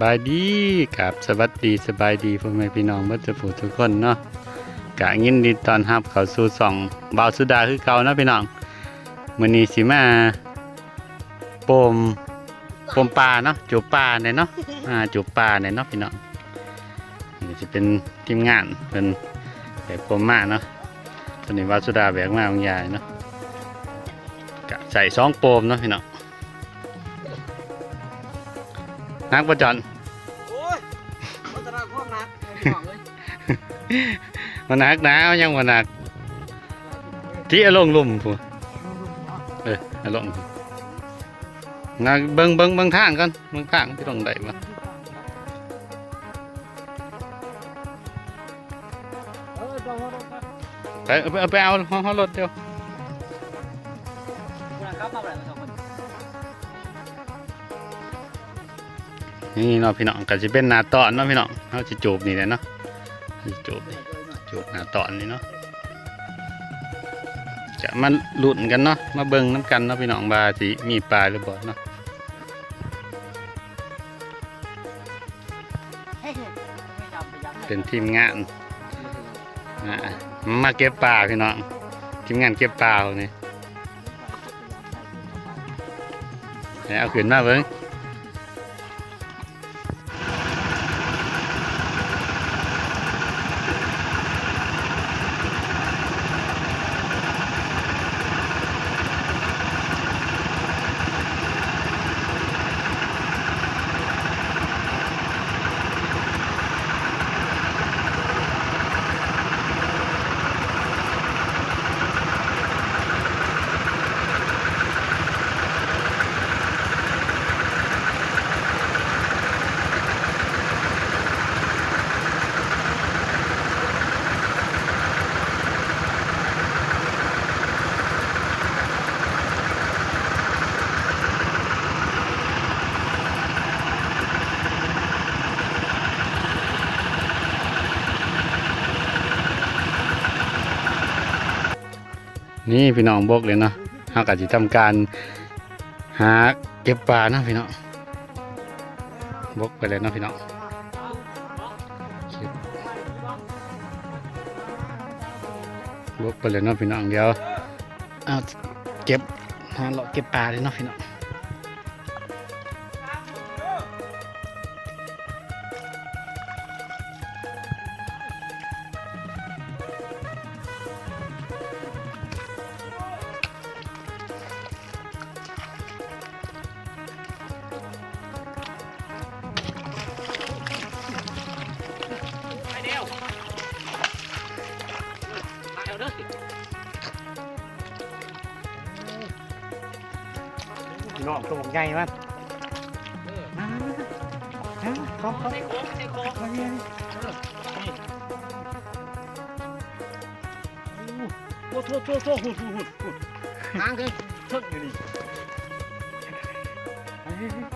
บายดีกับสวัสดีสบายดีพ่อแม่พี่น้องมื่อจะผู้ทุกคนเนาะกะยินดีตอนรับเขาสู่สองบ่าวสุดาคือเก่านะพี่น้องมื้อนี้สิมาปมปมปลาเนาะจูบปลาเนี่ยเนาะอ่าจูบปลาเนี่ยเนาะพี่น้องนี่จะเป็นทีมงานเป็นแบบปมมาเนาะตอนนี้บ่าวสุดาแบกมาของยายเนาะกะใส่สองปมเนาะพี่น้อง นักประจอนโอ้ยมันจะรักพวกนักไอ้หวังเลยมันหนักหนาวยังมันหนักที่อารมณ์ลุ่มพูเอออารมณ์นักเบิ่งเบิ่งเบิ่งทางกันเบิ่งทางที่ตรงใดบ่เออจองรถครับไปเอาไปเอาไปเอาห้องห้องรถเดียว นี่เนาะพี่น้องก็สิเป็นหน้าตอนเนาะพี่น้องเฮาสิจูบนี่แหละเนาะจูบนี่จูบหน้าตอนนี่เนาะจะมาลุ้นกันเนาะมาเบิ่งน้ำกันเนาะพี่น้องว่าสิมีปลาหรือบ่เนาะเป็นทีมงานมาเก็บปลาพี่น้องทีมงานเก็บปลาพวกนี้ให้เอาขึ้นมาเบิ้ง นี่พี่น้องบอกเลยเนาะเขาก็สิทำการหาเก็บปลาเนาะพี่น้องบอกไปเลยเนาะพี่น้องบอกไปเลยเนาะพี่น้องเดี๋ยวเอาเก็บหาเลาะเก็บปลาเลยเนาะพี่น้อง นอกตัวใหญ่มากเออมาเขาเขาใส่โค้งใส่โค้งมาเนี่ยโอ้โหโถ่โถ่หุ่นหุ่นหุ่นหุ่นหางกันชดอยู่นี่นี่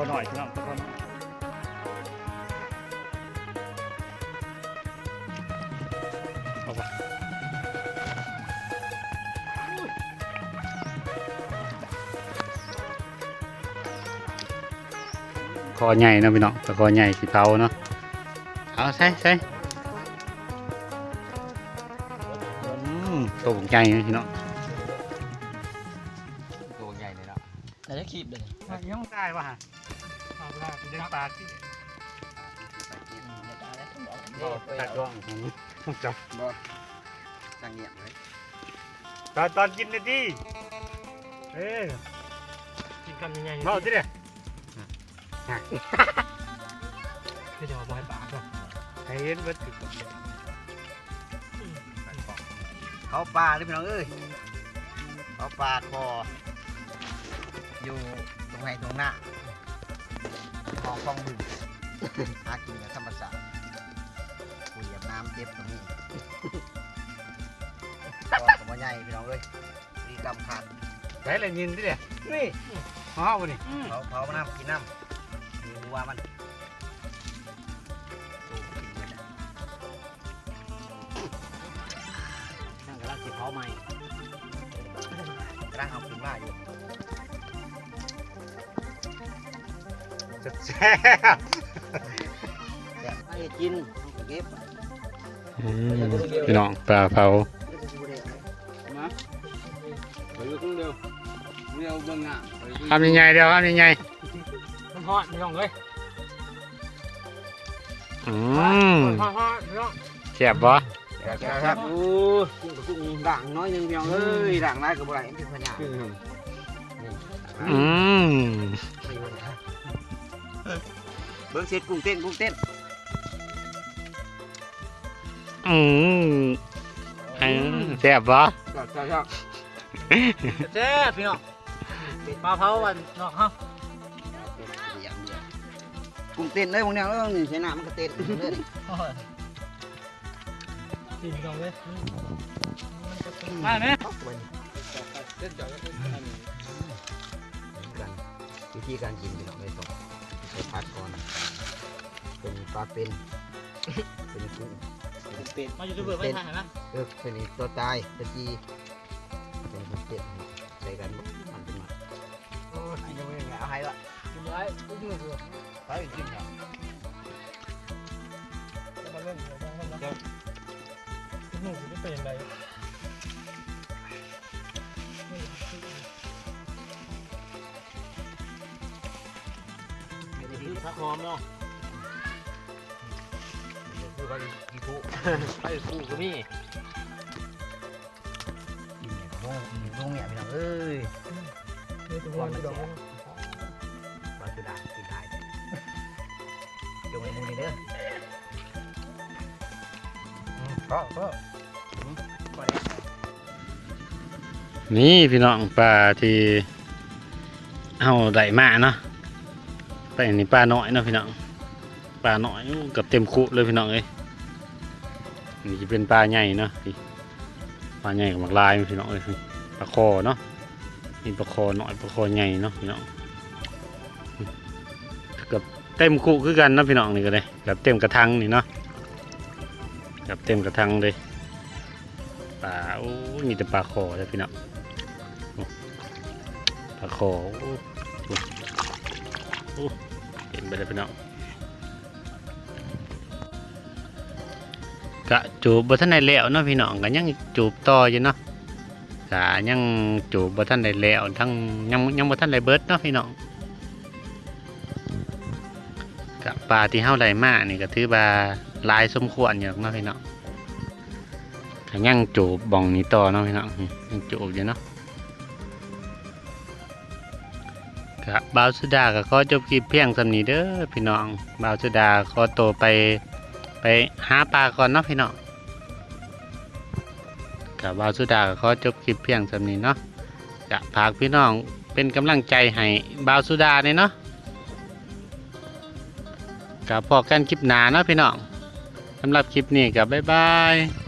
อหน่อยพี่น้องขอหน่อยเอาไปคอใหญ่เนาะพี่น้องแต่คอใหญ่สีเผาเนาะเอาใส่ใส่อืมตัวใหญ่นะพี่น้องตัวใหญ่เลยเนาะน่าจะคีบเลยยังได้ป่ะฮะเอาได้เดินปากที่ตัดดวงจับบ่ตั้งเงียบเลยตอนตอนกินเลยดิเอ้ยกินคำยังไงเมาที่เนี่ยไม่จะมาบอยปากก่อนให้เห็นเบิดถึงเขาปลาเลยพี่น้องเอ้ยเขาปลาคออยู่ตรงไหนตรงหน้า คลองคลองบึงหากินกับธรรมศาสตร์คุยกับน้ำเจ็บตรงนี้ตอนกับว่าใหญ่พี่น้องเอ้ยรีกรรมขาดใช้อะไรยินที่เนี่ยนี่มาเอาบ่นี่เผาเผาน้ำกินน้ำมีหัวมันโอ้กินไม่ได้นั่งกำลังสิเผาใหม่กระด้างเอาขึ้นมาอยู่ จะแซ่บแต่ไม่กินเอาเก็บพี่น้องปลาเผามาไปอยู่คนเดียวเดียวเบิ่งหน้าไปอยู่ทำยังไงเดียวทำยังไงมันฮอดพี่น้องเอ้ยอืมฮอดฮอดพี่น้องแซ่บบ่ครับโอ้กินกับกุ้งด่างน้อยหนึงเดียวเอ้ยด่างได้กับอะไรเป็นพญาอืม เบิ่งเสร็จกุ้งเต้นกุ้งเต้นอืมเออแซ่บบ่ชอบชอบชอบเจ๊พี่น้องปลาเผาวันนอกเฮาอย่างเดียวกุ้งเต้นเลยพวกเนี้ยเออนี่ใส่น้ำมันก็เต้นเลยกินพี่น้องเอ้ยมาไหมกันวิธีการกินเป็นเอาไปส่ง ใส่ผักก่อนเป็นปลาเป็นเป็นกุ้งเป็นเป็ดมายูทูบเบอร์ไปทางไหนนะเออเป็นอีกตัวตายตะจีเป็นกุ้งเป็ดใส่กันมันเป็นมาโอ้ยยังไม่เอาให้ละคุณร้ายลูกมือคือไปกินเนาะจะมาเล่นเดี๋ยวต้องคนละลูกมือคือเป็นยังไง ผักหอมเนาะคือว่าอีกุไปคู่ก็มีกินเนี่ยโง่มีโง่เนี่ยพี่น้องเอ้ยนี่ตัวมันดอกปลาสุดากินได้จงไว้มูนี่เด้อก็ก็นี่พี่น้องปลาที่เอาได้มาเนาะ ไปอันนี้ปลาหน้อยนะพี่น้องปลาหน้อยกับเต็มคุเลยพี่น้องเอ้ยนี่เป็นปลาใหญ่เนาะปลาใหญ่กับมักลายพี่น้องเอ้ยปลาคอเนาะนี่ปลาคอหน้อยปลาคอใหญ่เนาะพี่น้องเกับเต็มคุคือกันนะพี่น้องนี่ก็เลยกับเต็มกระทังนี่เนาะกับเต็มกระทังเลยปลาโอ้มีแต่ปลาคอเลยพี่น้องปลาคอโอ้ เห็นไปเลยพี่น้องกะจูบบ่ทันได้แล้วเนาะพี่น้องก็ยังจูบต่ออยู่เนาะกะยังจูบบ่ทันได้แล้วทั้งยังยังบ่ทันได้เบิดเนาะพี่น้องกะปลาที่เฮาได้มานี่ก็ถือว่าลายสมควรอยู่เนาะพี่น้องก็ยังจูบบ่องนี้ต่อเนาะพี่น้องยังจูบอยู่เนาะ ครับบาวสุดาก็ขอจบคลิปเพียงสำนีเด้อพี่น้องบาวสุดาขอตัวไปไปหาปลาก่อนเนาะพี่น้องกับบาวสุดาก็ขอจบคลิปเพียงสำนีเนาะจะพากพี่น้องเป็นกำลังใจให้บาวสุดาเนี่ยเนาะกับพอกันคลิปหนาเนาะพี่น้องสำหรับคลิปนี้กับบ๊ายบาย